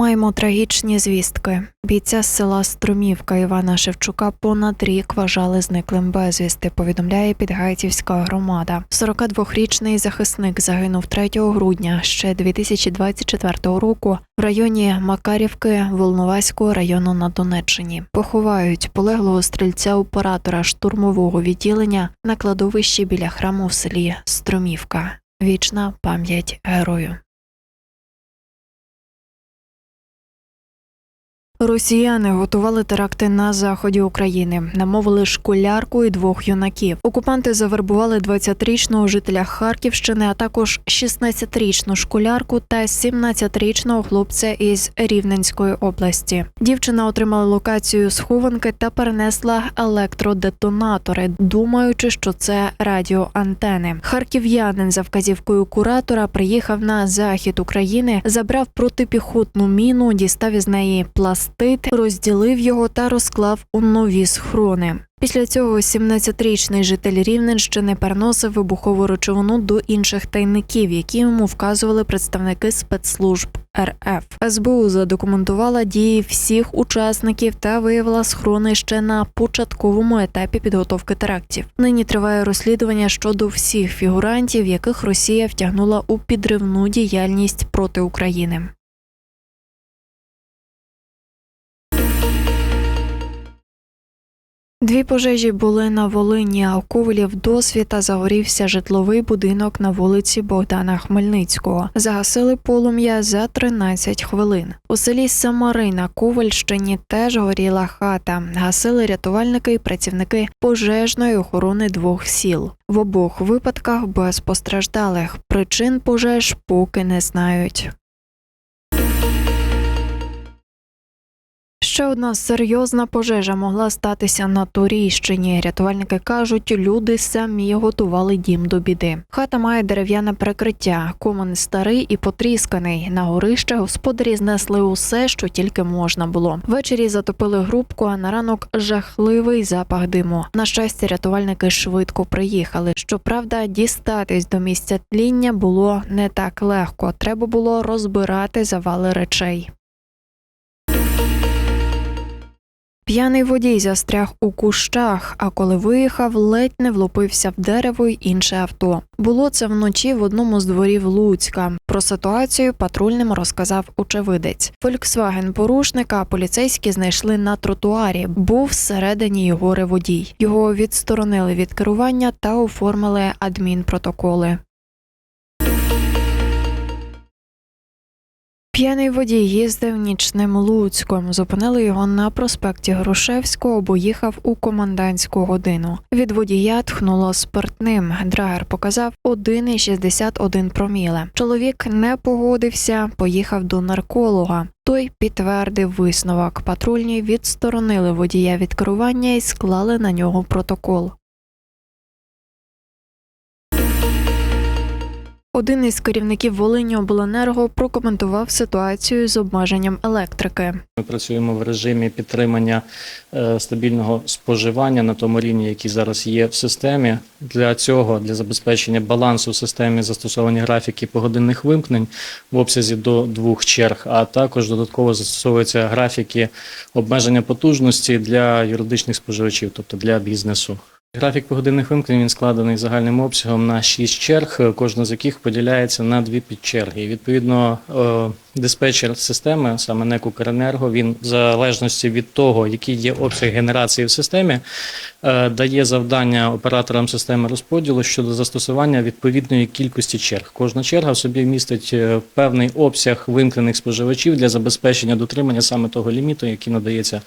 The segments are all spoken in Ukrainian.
Маємо трагічні звістки. Бійця з села Струмівка Івана Шевчука понад рік вважали зниклим безвісти. Повідомляє Підгайцівська громада. 42-річний захисник загинув 3 грудня ще 2024 року в районі Макарівки Волноваського району на Донеччині. Поховають полеглого стрільця оператора штурмового відділення на кладовищі біля храму в селі Струмівка. Вічна пам'ять герою. Росіяни готували теракти на заході України, намовили школярку і двох юнаків. Окупанти завербували 20-річного жителя Харківщини, а також 16-річну школярку та 17-річного хлопця із Рівненської області. Дівчина отримала локацію схованки та перенесла електродетонатори, думаючи, що це радіоантени. Харків'янин за вказівкою куратора приїхав на захід України, забрав протипіхотну міну, дістав із неї пластит, розділив його та розклав у нові схрони. Після цього 17-річний житель Рівненщини переносив вибухову речовину до інших тайників, які йому вказували представники спецслужб РФ. СБУ задокументувала дії всіх учасників та виявила схорони ще на початковому етапі підготовки терактів. Нині триває розслідування щодо всіх фігурантів, яких Росія втягнула у підривну діяльність проти України. Дві пожежі були на Волині, а у Ковелів досвіта загорівся житловий будинок на вулиці Богдана Хмельницького. Загасили полум'я за 13 хвилин. У селі Самари на Ковальщині теж горіла хата. Гасили рятувальники і працівники пожежної охорони двох сіл. В обох випадках без постраждалих. Причин пожеж поки не знають. Ще одна серйозна пожежа могла статися на Торійщині. Рятувальники кажуть, люди самі готували дім до біди. Хата має дерев'яне перекриття, комин старий і потрісканий. На горище господарі знесли усе, що тільки можна було. Ввечері затопили грубку, а на ранок жахливий запах диму. На щастя, рятувальники швидко приїхали. Щоправда, дістатись до місця тління було не так легко. Треба було розбирати завали речей. П'яний водій застряг у кущах, а коли виїхав, ледь не влупився в дерево й інше авто. Було це вночі в одному з дворів Луцька. Про ситуацію патрульним розказав очевидець. Фольксваген порушника поліцейські знайшли на тротуарі. Був всередині його реводій. Його відсторонили від керування та оформили адмінпротоколи. П'яний водій їздив нічним Луцьком. Зупинили його на проспекті Грушевського, бо їхав у комендантську годину. Від водія тхнуло спиртним. Драгер показав 1,61 проміле. Чоловік не погодився, поїхав до нарколога. Той підтвердив висновок. Патрульні відсторонили водія від керування і склали на нього протокол. Один із керівників Волині обленерго прокоментував ситуацію з обмеженням електрики. Ми працюємо в режимі підтримання е, стабільного споживання на тому рівні, який зараз є в системі. Для цього, для забезпечення балансу в системі застосовані графіки погодинних вимкнень в обсязі до двох черг, а також додатково застосовуються графіки обмеження потужності для юридичних споживачів, тобто для бізнесу. Графік погодинних вимкнень він складений загальним обсягом на 6 черг, кожна з яких поділяється на дві підчерги. Відповідно, е, диспетчер системи, саме НЕК «Укренерго», він в залежності від того, який є обсяг генерації в системі, е, дає завдання операторам системи розподілу щодо застосування відповідної кількості черг. Кожна черга в собі містить е, певний обсяг вимкнених споживачів для забезпечення дотримання саме того ліміту, який надається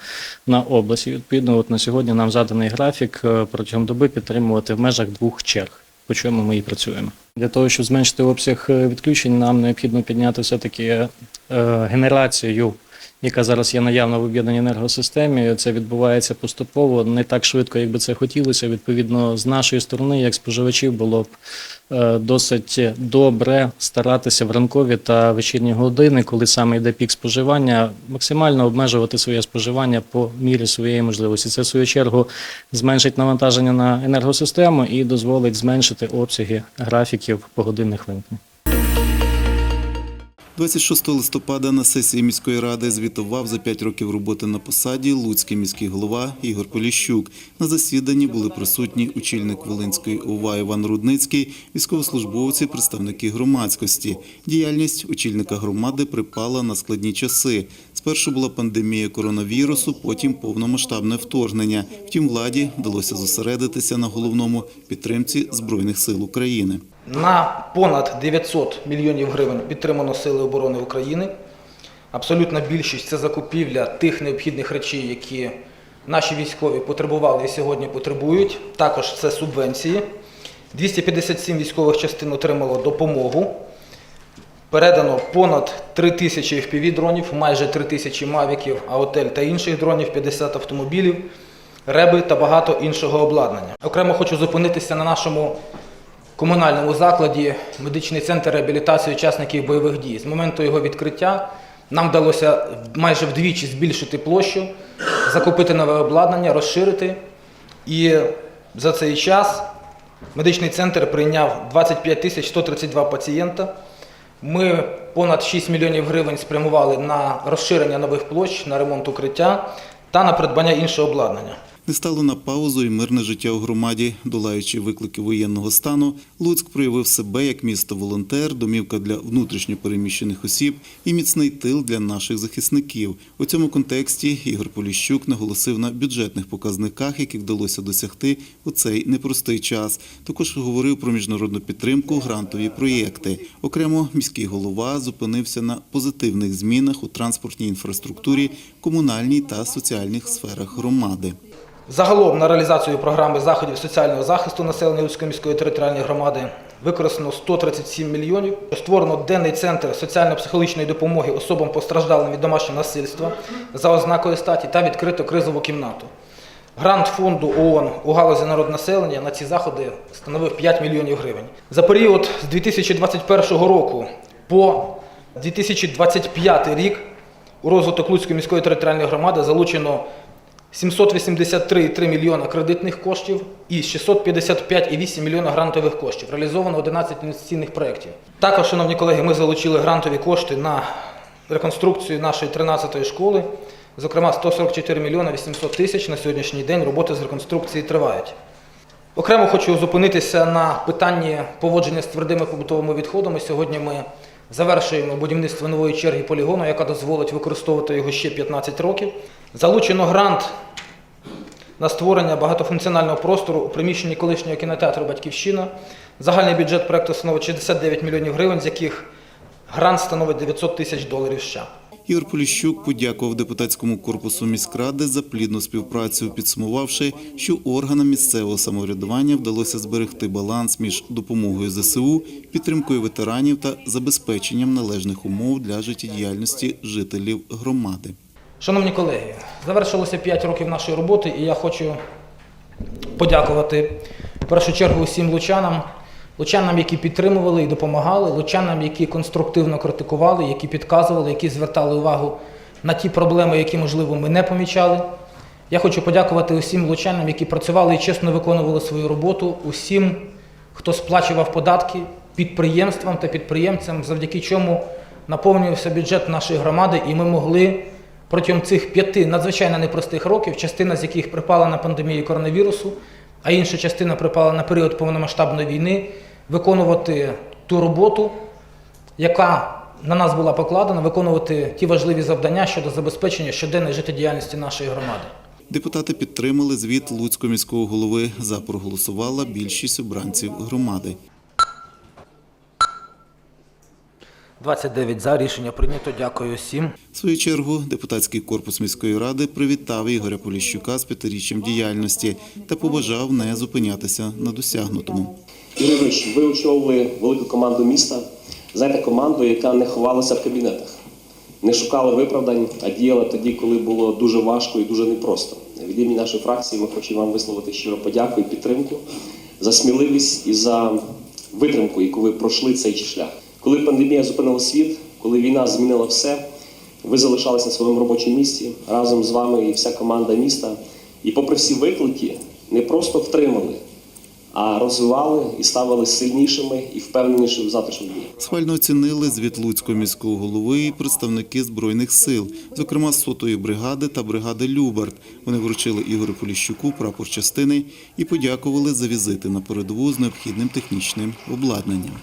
на область. І, Відповідно, от на сьогодні нам заданий графік е, протягом доби підтримувати в межах двох черг. По чому ми і працюємо. Для того, щоб зменшити обсяг е, відключень, нам необхідно підняти все таки е, генерацію, яка зараз є наявна в об'єднаній енергосистемі. Це відбувається поступово, не так швидко, як би це хотілося. Відповідно, з нашої сторони, як споживачів, було б е, досить добре старатися в ранкові та вечірні години, коли саме йде пік споживання, максимально обмежувати своє споживання по мірі своєї можливості. Це в свою чергу зменшить навантаження на енергосистему і дозволить зменшити обсяги графіків погодинних вимкнень. 26 листопада на сесії міської ради звітував за 5 років роботи на посаді Луцький міський голова Ігор Поліщук. На засіданні були присутні очільник Волинської ОВА Іван Рудницький, військовослужбовці, представники громадськості. Діяльність очільника громади припала на складні часи. Спершу була пандемія коронавірусу, потім повномасштабне вторгнення. Втім, владі вдалося зосередитися на головному підтримці Збройних сил України. На понад 900 мільйонів гривень підтримано Сили оборони України. Абсолютна більшість це закупівля тих необхідних речей, які наші військові потребували і сьогодні потребують. Також це субвенції. 257 військових частин отримало допомогу. Передано понад 3 тисячі FPV-дронів, майже 3 тисячі мавіків, аотель та інших дронів, 50 автомобілів, реби та багато іншого обладнання. Окремо хочу зупинитися на нашому комунальному закладі медичний центр реабілітації учасників бойових дій. З моменту його відкриття нам вдалося майже вдвічі збільшити площу, закупити нове обладнання, розширити. І за цей час медичний центр прийняв 25 тисяч 132 пацієнта. Ми понад 6 мільйонів гривень спрямували на розширення нових площ, на ремонт укриття та на придбання іншого обладнання. Не стало на паузу і мирне життя у громаді, долаючи виклики воєнного стану. Луцьк проявив себе як місто-волонтер, домівка для внутрішньо переміщених осіб і міцний тил для наших захисників. У цьому контексті Ігор Поліщук наголосив на бюджетних показниках, яких вдалося досягти у цей непростий час. Також говорив про міжнародну підтримку, грантові проєкти. Окремо міський голова зупинився на позитивних змінах у транспортній інфраструктурі, комунальній та соціальних сферах громади. Загалом на реалізацію програми заходів соціального захисту населення Луцької міської територіальної громади використано 137 мільйонів. Створено денний центр соціально-психологічної допомоги особам постраждалим від домашнього насильства за ознакою статі та відкрито кризову кімнату. Грант фонду ООН у галузі народнаселення на ці заходи становив 5 мільйонів гривень. За період з 2021 року по 2025 рік у розвиток Луцької міської територіальної громади залучено 783,3 мільйона кредитних коштів і 655,8 мільйона грантових коштів. Реалізовано 11 інвестиційних проєктів. Також, шановні колеги, ми залучили грантові кошти на реконструкцію нашої 13-ї школи. Зокрема, 144 мільйона 800 тисяч на сьогоднішній день роботи з реконструкції тривають. Окремо хочу зупинитися на питанні поводження з твердими побутовими відходами. Сьогодні ми завершуємо будівництво нової черги полігону, яка дозволить використовувати його ще 15 років. Залучено грант на створення багатофункціонального простору у приміщенні колишнього кінотеатру Батьківщина. Загальний бюджет проекту становить 69 мільйонів гривень, з яких грант становить 900 тисяч доларів США. Ігор Поліщук подякував депутатському корпусу міськради за плідну співпрацю, підсумувавши, що органам місцевого самоврядування вдалося зберегти баланс між допомогою ЗСУ, підтримкою ветеранів та забезпеченням належних умов для життєдіяльності жителів громади. Шановні колеги, завершилося 5 років нашої роботи, і я хочу подякувати в першу чергу усім лучанам, лучанам, які підтримували і допомагали, лучанам, які конструктивно критикували, які підказували, які звертали увагу на ті проблеми, які, можливо, ми не помічали. Я хочу подякувати усім лучанам, які працювали і чесно виконували свою роботу, усім, хто сплачував податки підприємствам та підприємцям, завдяки чому наповнювався бюджет нашої громади, і ми могли протягом цих п'яти надзвичайно непростих років, частина з яких припала на пандемію коронавірусу, а інша частина припала на період повномасштабної війни, виконувати ту роботу, яка на нас була покладена, виконувати ті важливі завдання щодо забезпечення щоденної життєдіяльності нашої громади. Депутати підтримали звіт Луцького міського голови. За проголосувала більшість обранців громади. 29 за рішення прийнято. Дякую всім. В свою чергу депутатський корпус міської ради привітав Ігоря Поліщука з п'ятиріччям діяльності та побажав не зупинятися на досягнутому. Юрій Ігорович, ви очолили велику команду міста. Знаєте, команду, яка не ховалася в кабінетах, не шукала виправдань, а діяла тоді, коли було дуже важко і дуже непросто. Від імені нашої фракції ми хочемо вам висловити щиро подяку і підтримку за сміливість і за витримку, яку ви пройшли цей шлях. Коли пандемія зупинила світ, коли війна змінила все, ви залишалися на своєму робочому місці разом з вами і вся команда міста. І попри всі виклики, не просто втримали, а розвивали і ставили сильнішими і впевненішими в завтрашньому дні. Схвально оцінили звіт Луцького міського голови і представники збройних сил, зокрема сотої бригади та бригади Любард. Вони вручили Ігорю Поліщуку прапор частини і подякували за візити на передову з необхідним технічним обладнанням.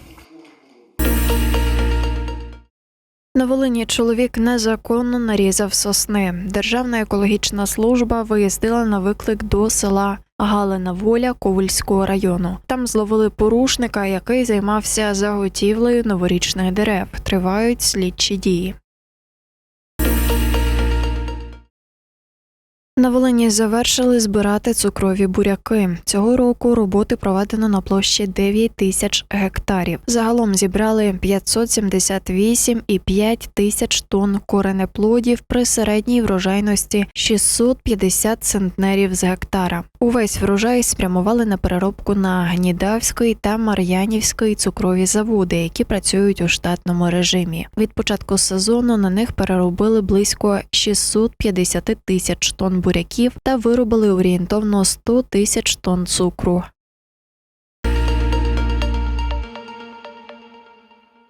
На Волині чоловік незаконно нарізав сосни. Державна екологічна служба виїздила на виклик до села Галина Воля Ковульського району. Там зловили порушника, який займався заготівлею новорічних дерев. Тривають слідчі дії. На Волині завершили збирати цукрові буряки. Цього року роботи проведено на площі 9 тисяч гектарів. Загалом зібрали 578,5 тисяч тонн коренеплодів при середній врожайності 650 центнерів з гектара. Увесь врожай спрямували на переробку на Гнідавської та Мар'янівської цукрові заводи, які працюють у штатному режимі. Від початку сезону на них переробили близько 650 тисяч тонн буряків та виробили орієнтовно 100 тисяч тонн цукру.